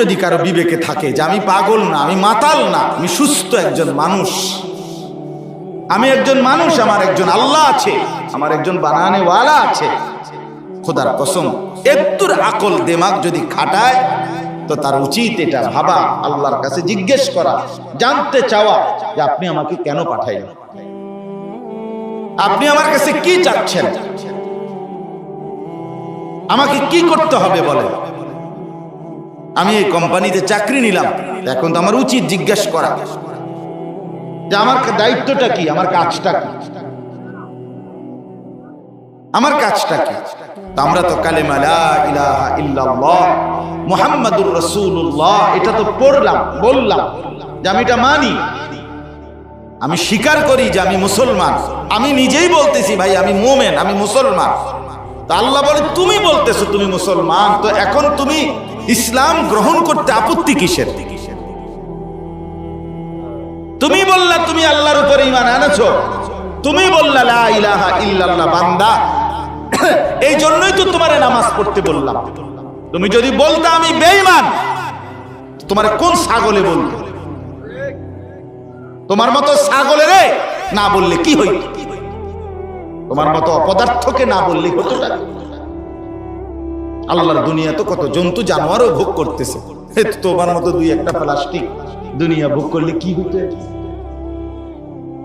যদি কারও বিবেকে থাকে যে আমি পাগল না, আমি মাতাল না, আমি সুস্থ একজন মানুষ। আমি একজন মানুষ, আমার একজন আল্লাহ আছে, আমার একজন বানানেওয়ালা আছে। খোদার কসম, একটুর আকল দেমাগ যদি খাটায়, তো তার উচিত এটা ভাবা, আল্লাহর কাছে জিজ্ঞেস করা, জানতে চাওয়া যে আপনি আমাকে কেন পাঠাইলেন? আপনি আমার কাছে কি চাচ্ছেন? আমাকে কি করতে হবে বলে আমি এই কোম্পানিতে চাকরি নিলাম। এখন তো আমার উচিত জিজ্ঞেস করা। যে আমার দায়িত্বটা কি? আমার কাজটা কি? আমার কাজটা কি? আমরা তো কালেমা ইলাহা ইল্লাল্লাহ, মুহাম্মাদুর রাসূলুল্লাহ, এটা তো পড়লাম, বললাম যে আমি এটা মানি। আমি স্বীকার করি যে আমি মুসলমান। আমি নিজেই বলতেছি, ভাই, আমি মোমেন, আমি মুসলমান। তো আল্লাহ বলে, তুমি বলতেছো তুমি মুসলমান, তো এখন তুমি ইসলাম গ্রহণ করতে আপত্তি কিসের? তুমি বললা তুমি আল্লাহর উপর ইমান আনেছো তুমি বললা ইলাহা ইল্লাল্লাহ, বান্দা। এই জন্যই তো তোমার নামাজ পড়তে বললাম। তুমি যদি বলতা আমি বেঈমান তোমার কোন ছাগলে বলতো তোমার মতো ছাগলেরে না বললে কি হইত? তোমার মতো অপদার্থকে না বললে হতোটা কি? আল্লাহর দুনিয়া তো কত জন্তু জানোয়ারও ভোগ করতেছে। তোমার মতো দুই একটা প্লাস্টিক দুনিয়া ভোগ করলে কি হইতে?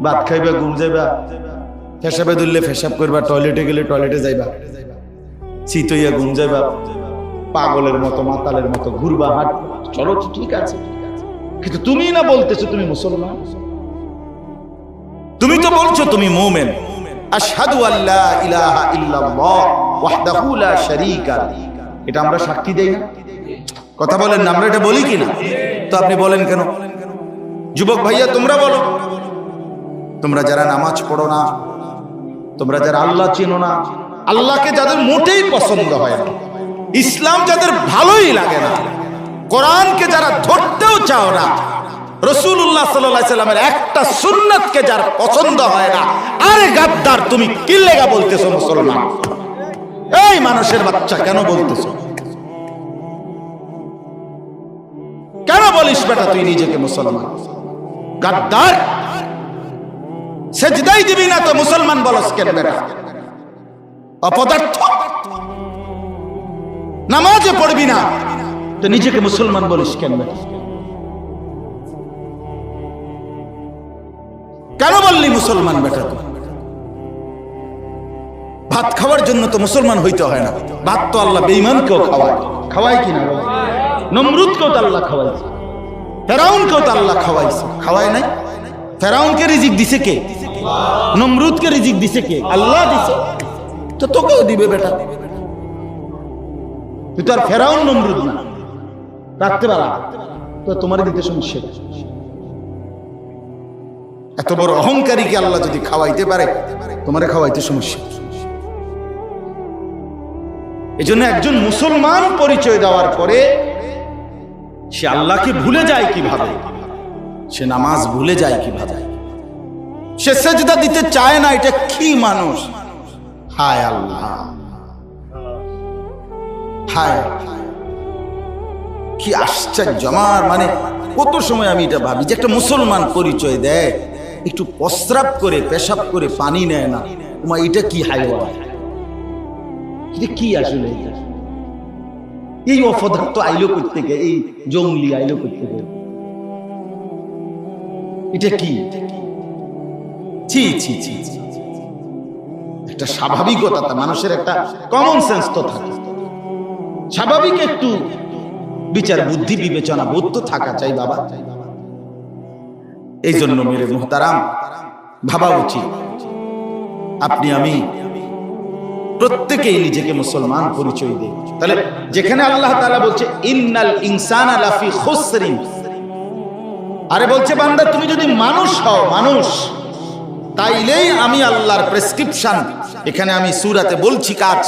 ভাত খাইবা, ঘুম যাইবা, ফেসাবে ধরলে ফেসাব করবা, টয়লেটে গেলে টয়লেটে যাইবা। শীত হইয়া ঘুম যাইবা, পাগলের মতো, মাতালের মতো ঘুরবা হাট চলো ঠিক আছে। কিন্তু তুমি না বলতেছো তুমি মুসলমান? তুমি তো বলছো তুমি মুমিন। আশহাদু আল্লা ইলাহা ইল্লাল্লাহ, ওয়াহদাহু লা শারীকা। এটা আমরা সাক্ষী দেই না। কথা বলেন না আমরা এটা বলি কি না তো আপনি বলেন কেন? যুবক ভাইয়া তোমরা বলো। তোমরা যারা নামাজ পড়ো না তোমরা যারা আল্লাহ চেনো না আল্লাহকে যাদের মোটেই পছন্দ হয় না ইসলাম যাদের ভালোই লাগে না কোরআনকে যারা ধরতেও চাও না রসুল্লাহ সাল্লাহ সাল্লামের একটা সুন্নতকে যার পছন্দ হয় না আরে গাদ্দার তুমি কি লেগা বলতেছো মুসলমান? এই মানুষের বাচ্চা কেন বলতেছো? বলিস বেটা, তুই নিজেকে মুসলমান। গাদ্দার। সেজদাই দিবি না তো মুসলমান বলস কেন বেটা? অপদার্থ। নামাজে পড়বি না। তো নিজেকে মুসলমান বলিস কেন বেটা? কেন বললি মুসলমান বেটা ভাত খাওয়ার জন্য তো মুসলমান হইতে হয় না। ভাত তো আল্লাহ বেইমানকেও খাওয়ায়। খাওয়ায় কি না বলো? নমরুদকেও তো আল্লাহ খাওয়াইছে ফেরাউনকেও তো আল্লাহ খাওয়াইছে। খাওয়ায় নাই? ফেরাউনকে রিজিক দিছে কে? নমরুদকে রিজিক দিছে কে? আল্লাহ দিছে। তো তোকেও দিবে বেটা। তুই তো আর ফেরাউন, নমরুদ না। রাখতে পারা তো তোমার দিতে এত বড় অহংকারীকে আল্লাহ যদি খাওয়াইতে পারে, তোমারে খাওয়াইতে সমস্যা এই জন্য একজন মুসলমান পরিচয় দেওয়ার পরে সে আল্লাহকে ভুলে যায় কীভাবে? সে নামাজ ভুলে যায় কীভাবে? সে সেজদা দিতে চায় না, এটা কি মানুষ? হায় আল্লাহ। কি আশ্চর্য। আমার মানে কত সময় আমি এটা ভাবি যে একটা মুসলমান পরিচয় দেয়, একটু প্রস্রাব করে, পেশাব করে পানি নেয় না। তোমার এটা কি হাইওয়া এটা কি আসলে? এটা? এই অপদার্থ আইলো করতে গে এই জঙ্গলি আইলো করতে গে এটা কি? ছি ছি ছি। একটা স্বাভাবিকতা, তা মানুষের একটা কমন সেন্স তো থাকে। স্বাভাবিক একটু বিচার, বুদ্ধি, বিবেচনা, বোধ তো থাকা চাই বাবা। এই জন্য মেরে মোহতারাম, ভাবা উচিত। আপনি আমি প্রত্যেকেই নিজেকে মুসলমান পরিচয় দেয়। তাহলে যেখানে আল্লাহ তাআলা বলছে, ইন্নাল ইনসানা লাফি খুসরিন। আরে বলছে, বান্দা, তুমি যদি মানুষ হও, মানুষ, তাইলেই আমি আল্লাহর প্রেসক্রিপশন এখানে আমি সুরাতে বলছি কাজ।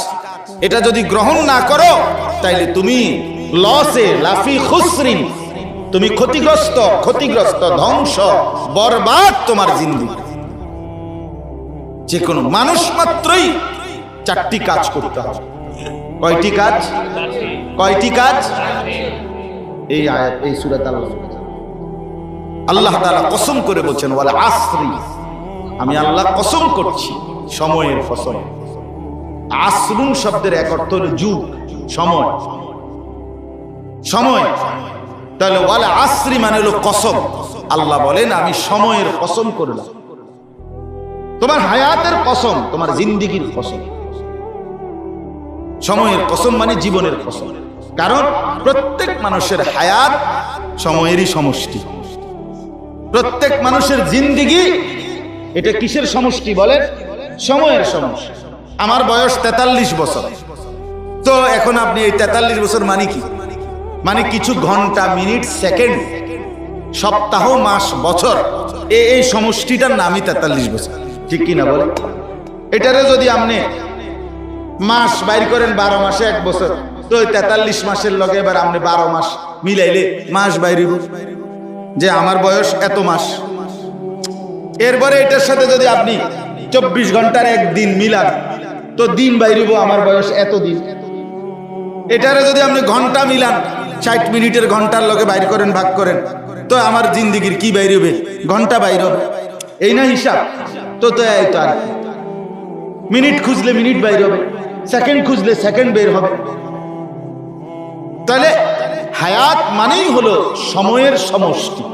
এটা যদি গ্রহণ না করো, তাইলে তুমি লসে লাফি খুসরিন। তুমি ক্ষতিগ্রস্ত ক্ষতিগ্রস্ত, ধ্বংস, বরবাদ তোমার জিন্দিগি যে কোনো মানুষ মাত্রই চারটি কাজ করতে হবে। কয়টি কাজ? কয়টি কাজ? এই আয়াত, এই সুরাত আল্লাহ তাআলা কসম করে বলছেন, ওয়াল আসরি। আমি আল্লাহ কসম করছি, সময়ের ফসল। আসরুন শব্দের এক অর্থ হলো যুগ, সময়। সময়। তাহলে ওয়াল আসরি মানে হলো কসম। আল্লাহ বলেন, আমি সময়ের কসম করলাম। তোমার হায়াতের কসম, তোমার জিন্দিগির কসম সময়ের কসম মানে জীবনের কসম। কারণ প্রত্যেক মানুষের হায়াত সময়েরই সমষ্টি। প্রত্যেক মানুষের জিন্দিগি এটা কিসের সমষ্টি বলেন? সময়ের সমষ্টি। আমার বয়স তেতাল্লিশ বছর। তো এখন আপনি এই তেতাল্লিশ বছর মানে কি? মানে কিছু ঘণ্টা, মিনিট, সেকেন্ড, সপ্তাহ, মাস, বছর এই সমষ্টিটার নামই তেতাল্লিশ বছর। ঠিক কিনা বলে এটারে যদি আপনি মাস বাইর করেন বারো মাসে এক বছর। তো তেতাল্লিশ মাসের লগে এবার আপনি বারো মাস মিলাইলে মাস বাইরিব যে আমার বয়স এত মাস। এরপরে এটার সাথে যদি আপনি চব্বিশ ঘণ্টার একদিন মিলান, তো দিন বাইরিব আমার বয়স এত দিন। এটারে যদি আপনি ঘণ্টা মিলান, ষাট মিনিটের ঘণ্টার লগে বাইর করেন, ভাগ করেন, তো আমার জিন্দিগির কি বাইর হবে ঘণ্টা বাইর হবে। এই না হিসাব? তো তো এই তো আর। মিনিট খুঁজলে মিনিট বাইর হবে। সেকেন্ড খুঁজলে সেকেন্ড বের হবে। তাহলে হায়াত মানেই হলো সময়ের সমষ্টি,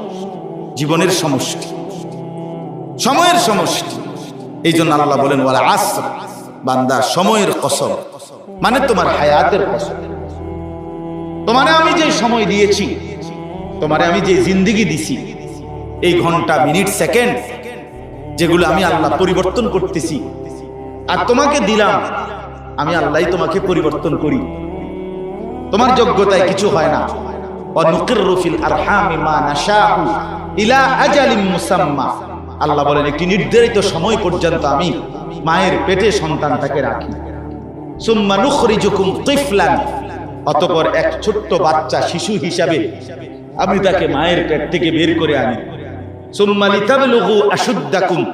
জীবনের সমষ্টি। সময়ের সমষ্টি। এই জন্য আল্লাহ বলেন বলে আস বান্দা, সময়ের কসম। মানে তোমার হায়াতের কসম। তোমারে আমি যে সময় দিয়েছি, তোমারে আমি যে জিন্দিগি দিছি, এই ঘণ্টা, মিনিট, সেকেন্ড, যেগুলো আমি আল্লাহ পরিবর্তন করতেছি, আর তোমাকে দিলাম আমি আল্লাহ তোমাকে পরিবর্তন করি। তোমার যোগ্যতায় কিছু হয় না। আল্লাহ বলেন, একটি নির্ধারিত সময় পর্যন্ত আমি মায়ের পেটে সন্তানটাকে রাখি। অতঃপর এক ছোট্ট বাচ্চা শিশু হিসাবে আমি তাকে মায়ের পেট থেকে বের করে আনি। সুম্মা লিতাবলুগু আশুদ্দাকুম।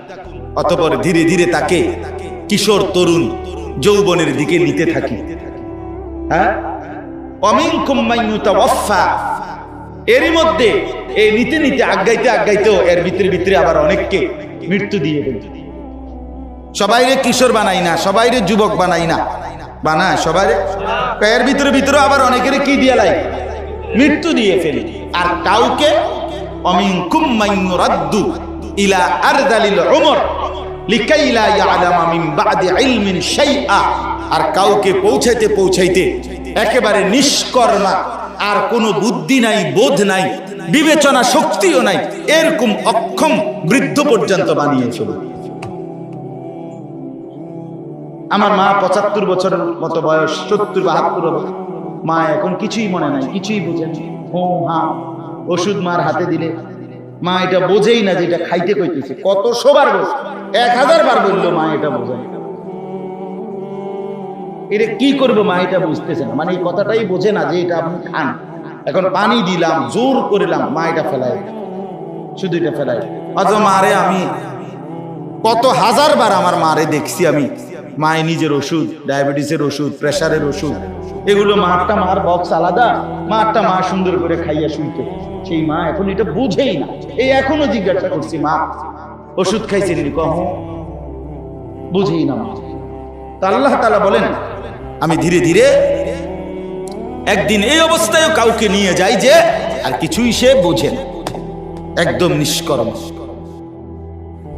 অতঃপর ধীরে ধীরে তাকে কিশোর তরুণ যৌবনের দিকে নিতে থাকি। হ্যাঁ? এরই মধ্যে এই নিতে নিতে, আগাইতে আগাইতেও এর ভিতরে ভিতরে আবার অনেককে মৃত্যু দিয়ে কিশোর বানাই না সবাইরে যুবক বানাই না। বানায় সবাই এর ভিতরে ভিতরে আবার অনেকের কি দিয়ে লাই? মৃত্যু দিয়ে ফেলি। আর কাউকে? অমিনকুম মাইয়ুরাদ্দু ইলা আরদালিল উমর। আর কাউকে পৌঁছাইতে পৌঁছাইতে একেবারে নিষ্কর্মা আর কোনো বুদ্ধি নাই, বোধ নাই, বিবেচনা শক্তিও নাই, এরকম অক্ষম বৃদ্ধ পর্যন্ত বানিয়ে আমার মা পঁচাত্তর বছরের মতো বয়স, সত্তর বাহাত্তর মা এখন কিছুই মনে নাই, কিছুই বোঝেন হো, হা, ওষুধ মার হাতে দিলে মা এটা বোঝেই না যে এটা খাইতে কইতেছে। কত শোবার এক হাজার বার বলল, মা, এটা বোঝে এটা কি করব, মা, এটা বুঝতেছে না। মানে এই কথাটাই বোঝে না যে এটা আপনি খান। এখন পানি দিলাম, জোর করিলাম, মা, এটা ফেলাই শুধু এটা ফেলাই অথচ মারে আমি কত হাজার বার আমার মারে দেখছি আমি। মায়ের নিজের ওষুধ, ডায়াবেটিসের ওষুধ প্রেশারের ওষুধ। এগুলো মারটা মার বক্স আলাদা মারটা মা সুন্দর করে খাইয়া শুনতে সেই মা এখন এটা বুঝেই না। এই এখনও জিজ্ঞাসা করছি, মা, ওষুধ খাইছেন কহ বুঝেই না মা। আল্লাহ তালা বলেন, আমি ধীরে ধীরে একদিন এই অবস্থায় কাউকে নিয়ে যাই যে আর কিছুই সে বোঝে না। একদম নিষ্কর্ম।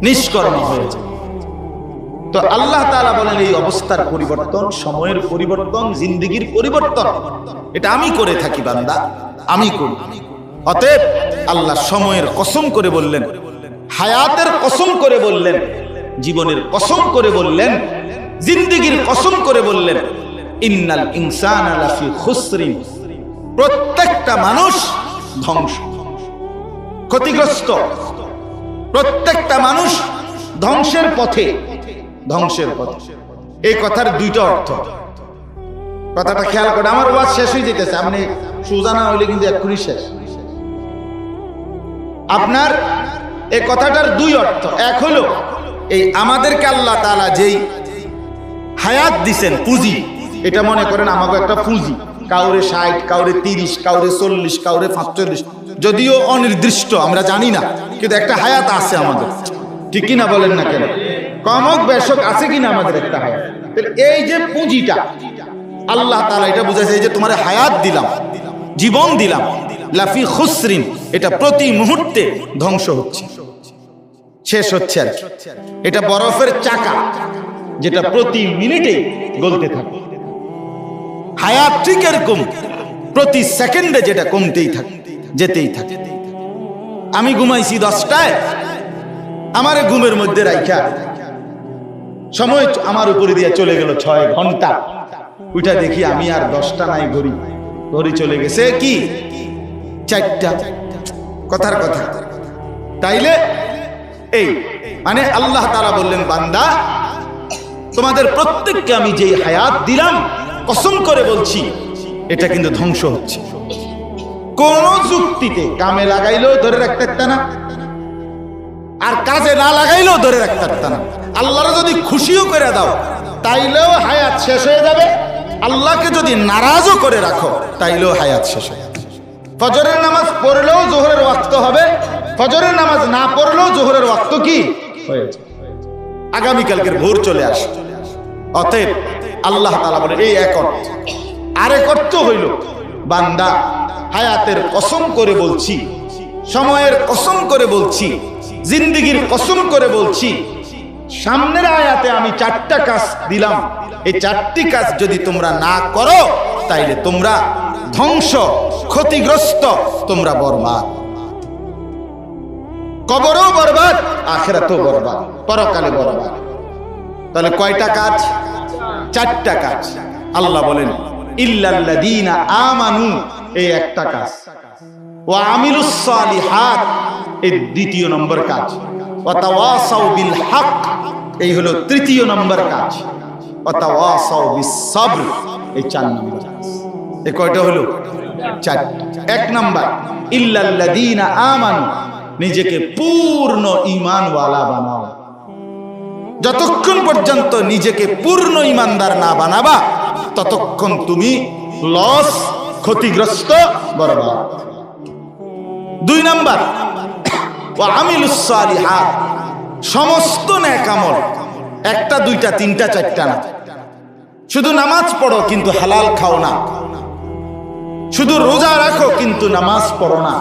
নিষ্কর্ম হয়েছে তো আল্লাহ তাআলা বলেন, এই অবস্থার পরিবর্তন, সময়ের পরিবর্তন, জিন্দিগির পরিবর্তন, এটা আমি করে থাকি বান্দা, আমি করি। অতএব আল্লাহ সময়ের কসম করে বললেন, হায়াতের কসম করে বললেন, জীবনের কসম করে বললেন, জিন্দিগির কসম করে বললেন, ইন্নাল ইনসান প্রত্যেকটা মানুষ ধ্বংস, ক্ষতিগ্রস্ত। প্রত্যেকটা মানুষ ধ্বংসের পথে ধ্বংসের পথে। এই কথার দুইটা অর্থ। কথাটা খেয়াল করে, আমার ওয়াজ শেষ হয়ে যেতেছে। আপনি সুজানা হইলে কিন্তু এক্ষুনি শেষ। আপনার এই কথাটার দুই অর্থ। এক হলো, এই আমাদেরকে আল্লাহ তালা যেই হায়াত দিছেন, পুঁজি, এটা মনে করেন আমাকে একটা পুঁজি। কাউরে ষাট, কাউরে তিরিশ, কাউরে চল্লিশ, কাউরে পাঁচচল্লিশ। যদিও অনির্দিষ্ট, আমরা জানি না, কিন্তু একটা হায়াত আছে আমাদের। ঠিক কিনা বলেন না কেন? কমক বেশক আছে কিনা আমাদের একটা হায়াত। এই যে পুঁজিটা, আল্লাহ তালা এটা বুঝাইছে, এই যে তোমার হায়াত দিলাম, জীবন দিলাম লাফি খুসরিন, এটা প্রতি মুহূর্তে ধ্বংস হচ্ছে। শেষ হচ্ছে আর এটা বরফের চাকা, যেটা প্রতি মিনিটে গলতে থাকে। হায়াত ঠিক এরকম, প্রতি সেকেন্ডে যেটা কমতেই থাকে, যেতেই থাকে। আমি ঘুমাইছি দশটায়, আমার ঘুমের মধ্যে রাইখা সময় আমার উপরে দিয়ে চলে গেল ছয় ঘণ্টা। উঠা দেখি আমি আর দশটা নাই ঘড়ি। ঘড়ি চলে গেছে কি? চারটা। কথার কথা। তাইলে এই মানে আল্লাহ তারা বললেন, বান্দা, তোমাদের প্রত্যেককে আমি যেই হায়াত দিলাম, কসম করে বলছি, এটা কিন্তু ধ্বংস হচ্ছে। কোন যুক্তিতে কামে লাগাইলেও ধরে রাখতে না। আর কাজে না লাগাইলেও ধরে রাখতে পারত না। আল্লাহর যদি খুশিও করে দাও, তাইলেও হায়াত শেষ হয়ে যাবে। আল্লাহকে যদি নারাজও করে রাখো, তাইলেও হায়াত শেষ হয়ে যাবে। ফজরের নামাজ পড়লেও জোহরের ওয়াক্ত হবে। ফজরের নামাজ না পড়লেও জোহরের ওয়াক্ত কি? আগামীকালকের ভোর চলে আসে অতএব আল্লাহ তালা বলে, এই এক অর্থ। আর এক অর্থ হইল, বান্দা হায়াতের কসম করে বলছি, সময়ের কসম করে বলছি জিন্দিগির কসম করে বলছি, সামনের আয়াতে আমি চারটা কাজ দিলাম। এই চারটি কাজ যদি তোমরা না করো, তাইলে তোমরা ধ্বংস, ক্ষতিগ্রস্ত, তোমরা বরবাদ। কবরও বরবাদ, আখেরাতেও বরবাদ, পরকালে বরবাদ। তাহলে কয়টা কাজ? চারটা কাজ। আল্লাহ বলেন, ইল্লাল্লাযীনা আমানু এই একটা কাজ। ও আমিলুস সালিহাত এই দ্বিতীয় নম্বর কাজ। বিল হক এই হলো তৃতীয় নম্বর কাজ। এই চার নম্বর এই কয়টা হলো? চারটা এক নাম্বার, ইল্লাল্লাযীনা আমানু, নিজেকে পূর্ণ ঈমানওয়ালা বানাও। যতক্ষণ পর্যন্ত নিজেকে পূর্ণ ইমানদার না বানাবা, ততক্ষণ তুমি লস ক্ষতিগ্রস্ত, বরবাদ। দুই নাম্বার সমস্ত ন্যাকামল, একটা, দুইটা, তিনটা, চারটা না। শুধু নামাজ পড়ো কিন্তু হালাল খাও না। শুধু রোজা রাখো কিন্তু নামাজ পড়ো না।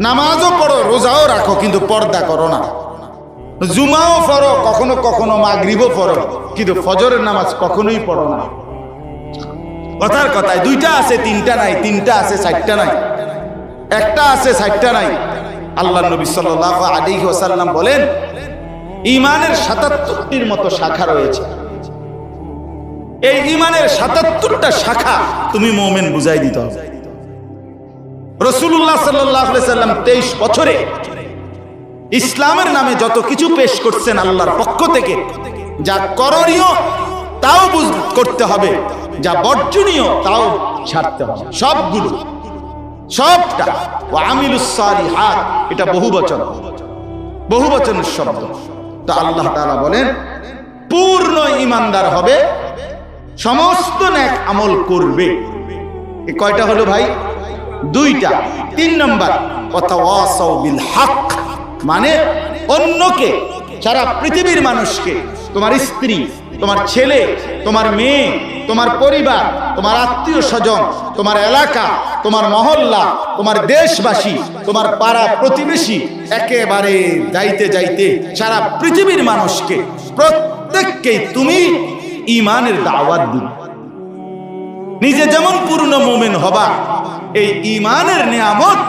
নামাজও পড়ো, রোজাও রাখো কিন্তু পর্দা করো না। জুমাও পড়ো, কখনো কখনো মাগরিবও পড়ো, কিন্তু ফজরের নামাজ কখনোই পড়ো না। কথার কথায়, দুইটা আছে, তিনটা নাই, তিনটা আছে, চারটা নাই। একটা আছে, চারটা নাই। আল্লাহ নবী সাল্লাহ আলী ওসাল্লাম বলেন, ইমানের সাতাত্তরটির মতো শাখা রয়েছে। এই ইমানের সাতাত্তরটা শাখা তুমি মোমেন বুঝাই দিতে হবে। রসুল্লাহ সাল্লাম তেইশ বছরে ইসলামের নামে যত কিছু পেশ করছেন আল্লাহর পক্ষ থেকে, যা করণীয় তাও করতে হবে, যা বর্জনীয় তাও ছাড়তে হবে। সবগুলো সবটা। ও আমিলুসারি হাত এটা বহু বচন। বহু বচনের শব্দ। তো আল্লাহ তাআলা বলেন, পূর্ণ ইমানদার হবে, সমস্ত ন্যাক আমল করবে। এ কয়টা হলো ভাই? দুইটা। তিন নম্বর বিল হক মানে অন্যকে, সারা পৃথিবীর মানুষকে, তোমার স্ত্রী, তোমার ছেলে, তোমার মেয়ে, তোমার পরিবার, তোমার আত্মীয় স্বজন তোমার এলাকা, তোমার মহল্লা, তোমার দেশবাসী, তোমার পাড়া প্রতিবেশী একেবারে যাইতে যাইতে সারা পৃথিবীর মানুষকে প্রত্যেককে তুমি ইমানের দাওয়াত দিবে। নিজে যেমন পূর্ণ মোমেন হবা, এই ইমানের নিয়ামত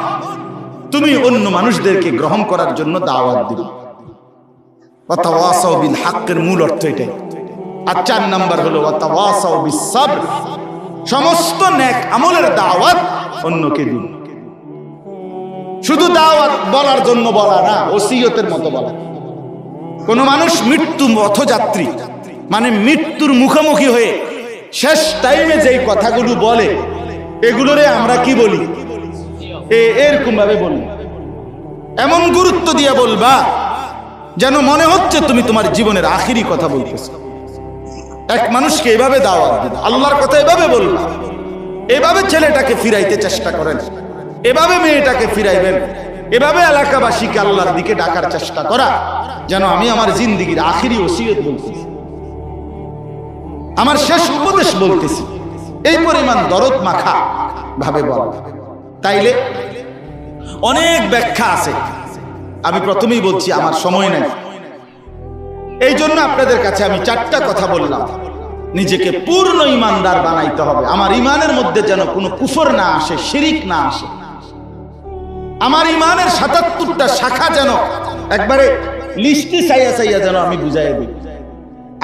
তুমি অন্য মানুষদেরকে গ্রহণ করার জন্য দাওয়াত দিবে। বিল হাক্কের মূল অর্থ এটাই। আর চার নাম্বার হলো সমস্ত নেক আমলের দাওয়াত অন্যকে দিন। শুধু দাওয়াত বলার জন্য বলা না, ওসিয়তের মতো বলা। কোন মানুষ মৃত্যু পথযাত্রী মানে মৃত্যুর মুখোমুখি হয়ে শেষ টাইমে যেই কথাগুলো বলে, এগুলোরে আমরা কি বলি? এরকম ভাবে বলি। এমন গুরুত্ব দিয়ে বলবা, যেন মনে হচ্ছে তুমি তোমার জীবনের আখিরি কথা বলতেছ। এক মানুষকে এভাবে দাওয়াত দিন আল্লাহর কথা এভাবে বলবা এভাবে ছেলেটাকে ফিরাইতে চেষ্টা করেন। এভাবে মেয়েটাকে ফিরাইবেন। এভাবে এলাকাবাসীকে আল্লাহর দিকে ডাকার চেষ্টা করা। যেন আমি আমার জিন্দিগির আখিরি ওসিয়ত বলতেছি। আমার শেষ উপদেশ বলতেছি। এই পরিমাণ দরদ মাখা ভাবে বল। তাইলে অনেক ব্যাখ্যা আছে। আমি প্রথমেই বলছি আমার সময় নাই। এই জন্য আপনাদের কাছে আমি চারটা কথা বললাম। নিজেকে পূর্ণ ইমানদার বানাইতে হবে। আমার ইমানের মধ্যে যেন কোনো কুফর না আসে, শিরিক না আসে। আমার ইমানের সাতাত্তরটা শাখা যেন একবারে লিস্টে চাইয়া চাইয়া যেন আমি বুঝাই দিই।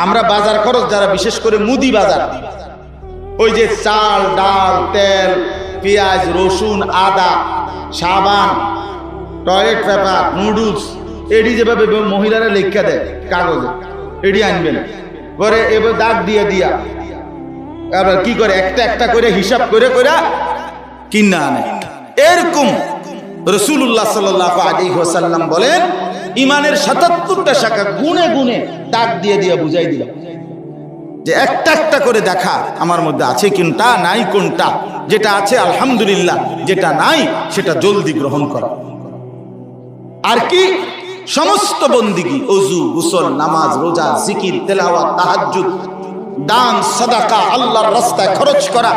আমরা বাজার খরচ যারা বিশেষ করে মুদি বাজার, ওই যে চাল, ডাল, তেল, পেঁয়াজ, রসুন, আদা, সাবান, টয়লেট পেপার, নুডলস এটি যেভাবে মহিলারা লেখা দেয় কাগজে এটি আনবেন। পরে এবার দাগ দিয়ে দিয়া। আবার কি করে? একটা একটা করে হিসাব করে করে কিনা আনে। এরকম রসুল্লাহ সাল্লাহ আলী হোসাল্লাম বলেন ইমানের সাতাত্তরটা শাখা গুনে গুনে দাগ দিয়ে দিয়ে বুঝাই দিলাম যে একটা একটা করে দেখা আমার মধ্যে আছে কোনটা, নাই কোনটা, যেটা আছে আলহামদুলিল্লাহ, যেটা নাই সেটা জলদি গ্রহণ করা। আর কি? সমস্ত বন্দিগি, অজু, গুসল, নামাজ, রোজা, জিকির, তেলাওয়াত, তাহাজ্জুদ, দান, সাদাকা, আল্লাহর রাস্তায় খরচ করা,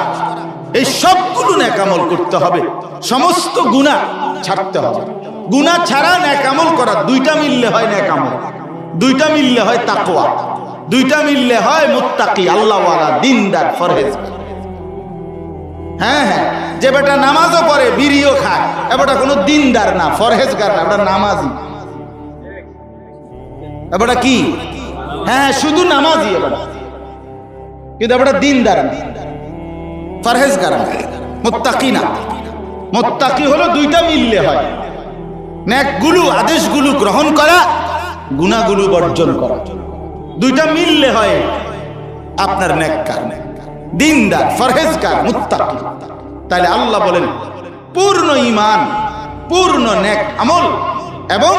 এই সবগুলো ন্যাকামল করতে হবে। সমস্ত গুণা ছাড়তে হবে। গুণা ছাড়া ন্যাকামল করা, দুইটা মিললে হয় ন্যাকামল। দুইটা মিললে হয় তাকওয়া। দুইটা মিললে হয় মুত্তাকি, আল্লাহওয়ালা, দিনদার, ফরহেজ। হ্যাঁ হ্যাঁ যে বেটা নামাজও পড়ে, বিড়িও খায় এবারটা কোনো দিনদার না, ফরহেজগার না এটা নামাজি। এবারটা কি? হ্যাঁ শুধু নামাজি এবার। কিন্তু এবারটা দিনদার ফরহেজগার মোত্তাকি না মোত্তাকি হলো দুইটা মিললে হয়। ন্যাকগুলো আদেশগুলো গ্রহণ করা, গুণাগুলো বর্জন করা। দুইটা মিললে হয় আপনার নেককার। দিনদার ফরহেজকার মুত্তাকি। তাহলে আল্লাহ বলেন, পূর্ণ ইমান পূর্ণ নেক আমল এবং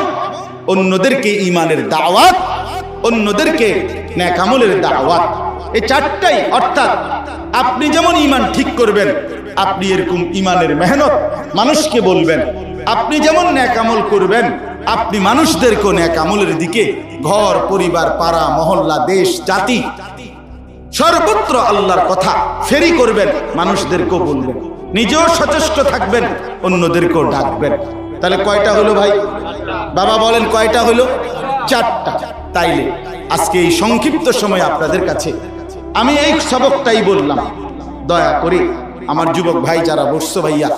অন্যদেরকে ইমানের দাওয়াত, অন্যদেরকে ন্যাকামলের দাওয়াত। এই চারটাই অর্থাৎ আপনি যেমন ইমান ঠিক করবেন, আপনি এরকম ইমানের মেহনত মানুষকে বলবেন। আপনি যেমন ন্যাকামল করবেন, আপনি মানুষদেরকেও ন্যাক আমলের দিকে ঘর, পরিবার, পাড়া, মহল্লা, দেশ, জাতি সর্বত্র আল্লাহর কথা ফেরি করবেন, মানুষদেরকেও বলবেন। নিজেও সচেষ্ট থাকবেন, অন্যদেরকেও ডাকবেন। তাহলে কয়টা হলো ভাই? বাবা বলেন কয়টা হলো? চারটা। তাইলে আজকে এই সংক্ষিপ্ত সময় আপনাদের কাছে আমি এই সবকটাই বললাম। দয়া করে আমার যুবক ভাই যারা বসছো ভাইয়া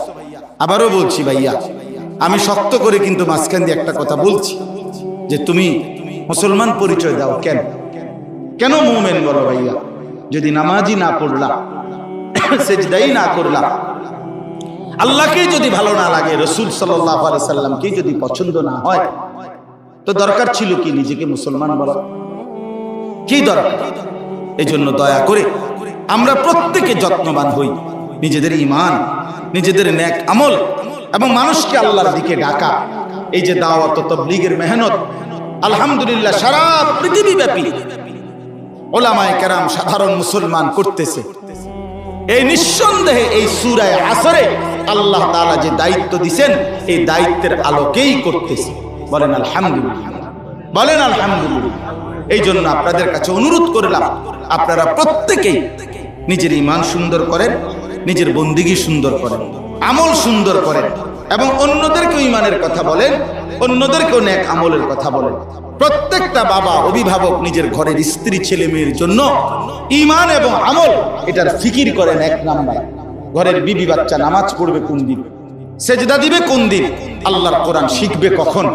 আবারও বলছি ভাইয়া আমি শক্ত করে কিন্তু মাঝখান দিয়ে একটা কথা বলছি যে তুমি মুসলমান পরিচয় দাও কেন? কেন মুমেন বলো ভাইয়া? যদি নামাজই না পড়লা সেজদাই না করলা আল্লাহকেই যদি ভালো না লাগে, রসুল সাল্লামকে যদি পছন্দ না হয়, তো দরকার ছিল কি নিজেকে মুসলমান বলা? কি দরকার? এই জন্য দয়া করে আমরা প্রত্যেকে যত্নবান হই। নিজেদের ইমান নিজেদের ন্যাক আমল এবং মানুষকে আল্লাহর দিকে ডাকা। এই যে দাওয়াত তবলিগের মেহনত, আলহামদুলিল্লাহ সারা পৃথিবীব্যাপী ওলামায় কেরাম সাধারণ মুসলমান করতেছে। এই নিঃসন্দেহে এই সুরায় আসরে আল্লাহ তাআলা যে দায়িত্ব দিছেন, এই দায়িত্বের আলোকেই করতেছে। বলেন আলহামদুলিল্লাহ। বলেন আলহামদুলিল্লাহ। এই জন্য আপনাদের কাছে অনুরোধ করলাম, আপনারা প্রত্যেকেই নিজের ইমান সুন্দর করেন, নিজের বন্দিগি সুন্দর করেন, আমল সুন্দর করেন, এবং অন্যদেরকেও ইমানের কথা বলেন, অন্যদেরকেও ন্যাক আমলের কথা বলেন। প্রত্যেকটা বাবা অভিভাবক নিজের ঘরের স্ত্রী, ছেলে মেয়ের জন্য ইমান এবং আমল এটার ফিকির করেন এক নাম্বার। ঘরের বিবি বাচ্চা নামাজ পড়বে কোন দিন? সেজদা দিবে কোন দিন? আল্লাহর কোরআন শিখবে কখন?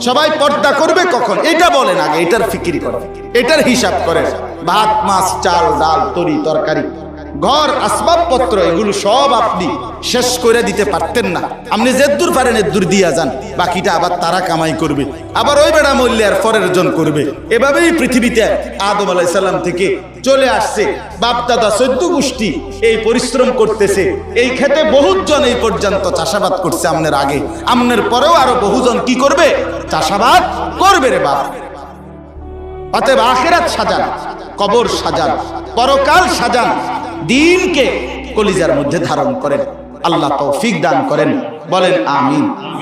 সবাই পর্দা করবে কখন? এটা বলেন আগে, এটার ফিকির করে এটার হিসাব করে ভাত, মাছ, চাল, ডাল, তরি, তরকারি। ঘর, আসবাবপত্র, এগুলো সব আপনি শেষ করে দিতে পারতেন না। আপনি যেদূর পারেন এদূর দিয়া যান, বাকিটা আবার তারা কামাই করবে। আবার ওই বেড়া মূল্যে আর পরের জন করবে। এভাবেই পৃথিবীতে আদম আলাইসাল্লাম থেকে চলে আসছে। বাপ দাদা চোদ্দ গোষ্ঠী এই পরিশ্রম করতেছে। এই ক্ষেতে বহুজন এই পর্যন্ত চাষাবাদ করছে আমনের আগে। আমনের পরেও আরও বহুজন কি করবে? চাষাবাদ করবে রে বাপ। অতএব আখেরাত সাজান, কবর সাজান, পরকাল সাজান দিনকে কলিজার মধ্যে ধারণ করেন। আল্লাহ তৌফিক দান করেন। বলেন আমিন।